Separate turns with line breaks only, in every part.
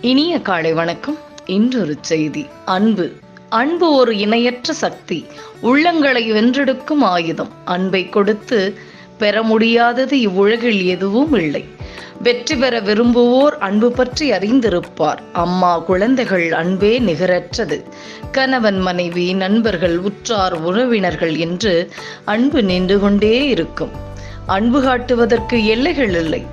இனிய காலை வணக்கம். இன்றொரு செய்தி. அன்பு. அன்பு ஒரு இணையற்ற சக்தி. உள்ளங்களை வென்றெடுக்கும் ஆயுதம். அன்பை கொடுத்து பெற முடியாதது இவ்வுலகில் எதுவும் இல்லை. வெற்றி பெற விரும்புவோர் அன்பு பற்றி அறிந்திருப்பார். அம்மா குழந்தைகள் அன்பே நிகரற்றது. கணவன் மனைவி நண்பர்கள் உற்றார் உறவினர்கள் என்று அன்பு நின்று கொண்டே இருக்கும். அன்பு காட்டுவதற்கு எல்லைகள் இல்லை.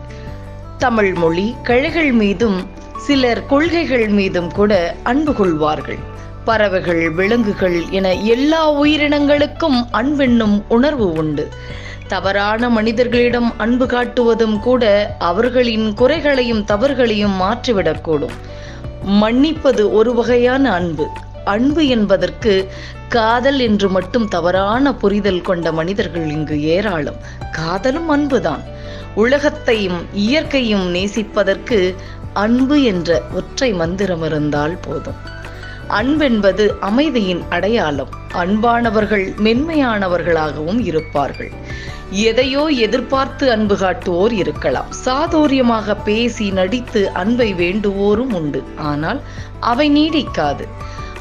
தமிழ் மொழி கழைகள் மீதும் சிலர் கொள்கைகள் மீதும் கூட அன்பு கொள்வார்கள். பறவைகள் விலங்குகள் என எல்லா உயிரினங்களுக்கும் அன்பென்னும் உணர்வு உண்டு. தவறான மனிதர்களிடம் அன்பு காட்டுவதும் கூட அவர்களின் குறைகளையும் தவறுகளையும் மாற்றிவிடக்கூடும். மன்னிப்பது ஒரு வகையான அன்பு. அன்பு என்பதற்கு காதல் என்று மட்டும் தவறான புரிதல் கொண்ட மனிதர்கள் இங்கு ஏராளம். காதலும் அன்புதான். உலகத்தையும் இயற்கையும் நேசிப்பதற்கு அன்பு என்ற ஒற்றை மந்திரம் இருந்தால் போதும். அன்பென்பது அமைதியின் அடையாளம். அன்பானவர்கள் மென்மையானவர்களாகவும் இருப்பார்கள். எதையோ எதிர்பார்த்து அன்பு காட்டுவோர் இருக்கலாம். சாதுரியமாக பேசி நடித்து அன்பை வேண்டுவோரும் உண்டு. ஆனால் அவை நீடிக்காது.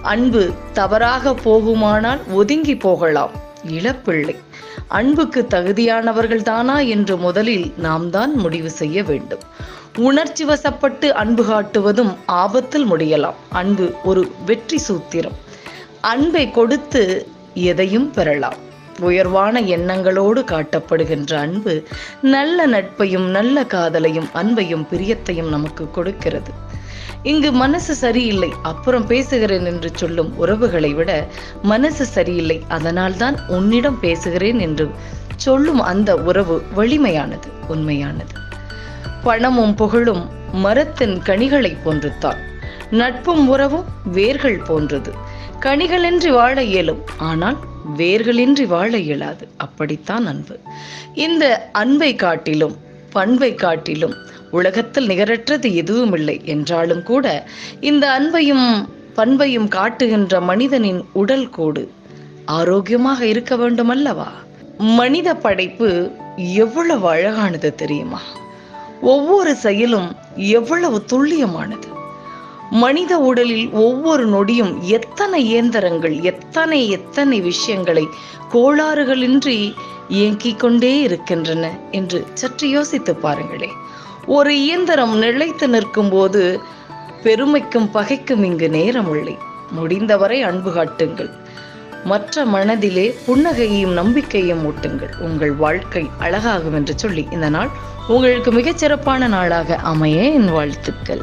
அன்பு தவறாக போகுமானால் ஒதுங்கி போகலாம். இளப்பிள்ளை அன்புக்கு தகுதியானவர்கள் தானா என்று முதலில் நாம் தான் முடிவு செய்ய வேண்டும். உணர்ச்சி வசப்பட்டு அன்பு காட்டுவதும் ஆபத்தில் முடியலாம். அன்பு ஒரு வெற்றி சூத்திரம். அன்பை கொடுத்து எதையும் பெறலாம். உயர்வான எண்ணங்களோடு காட்டப்படுகின்ற அன்பு நல்ல நட்பையும் நல்ல காதலையும் அன்பையும் பிரியத்தையும் நமக்கு கொடுக்கிறது. இங்கு மனசு சரியில்லை. அப்புறம் பேசுகிறேன் என்று சொல்லும் உறவுகளை விட மனசு சரியில்லை. அதனால்தான் உன்னிடம் பேசுகிறேன் என்று சொல்லும் அந்த உறவு வலிமையானது உண்மையானது. பணமும் புகழும் மரத்தின் கனிகளை போன்றுத்தான். நட்பும் உறவும் வேர்கள் போன்றது. கனிகளின்றி வாழ இயலும் ஆனால் வேர்களின்றி வாழ இயலாது. அப்படித்தான் அன்பு. இந்த அன்பை காட்டிலும் பண்பை காட்டிலும் உலகத்தில் நிகரற்றது எதுவும் இல்லை என்றாலும் கூட இந்த அன்பையும் பண்பையும் காட்டுகின்ற மனிதனின் உடல் கூடு ஆரோக்கியமாக இருக்க வேண்டும் அல்லவா மனித படைப்பு எவ்வளவு அழகானது தெரியுமா? ஒவ்வொரு செயலும் எவ்வளவு துல்லியமானது. மனித உடலில் ஒவ்வொரு நொடியும் எத்தனை இயந்திரங்கள் எத்தனை எத்தனை விஷயங்களை கோளாறுகளின்றி இயங்கிக் கொண்டே இருக்கின்றன என்று சற்று யோசித்து பாருங்களே ஒரு இயந்திரம் நிலைத்து நிற்கும் போது பெருமைக்கும் பகைக்கும் இங்கு நேரம் இல்லை முடிந்தவரை அன்பு காட்டுங்கள். மற்ற மனதிலே புன்னகையையும் நம்பிக்கையும் ஊட்டுங்கள். உங்கள் வாழ்க்கை அழகாகும் என்று சொல்லி இந்த நாள் உங்களுக்கு மிகச்சிறப்பான நாளாக அமைய என் வாழ்த்துக்கள்.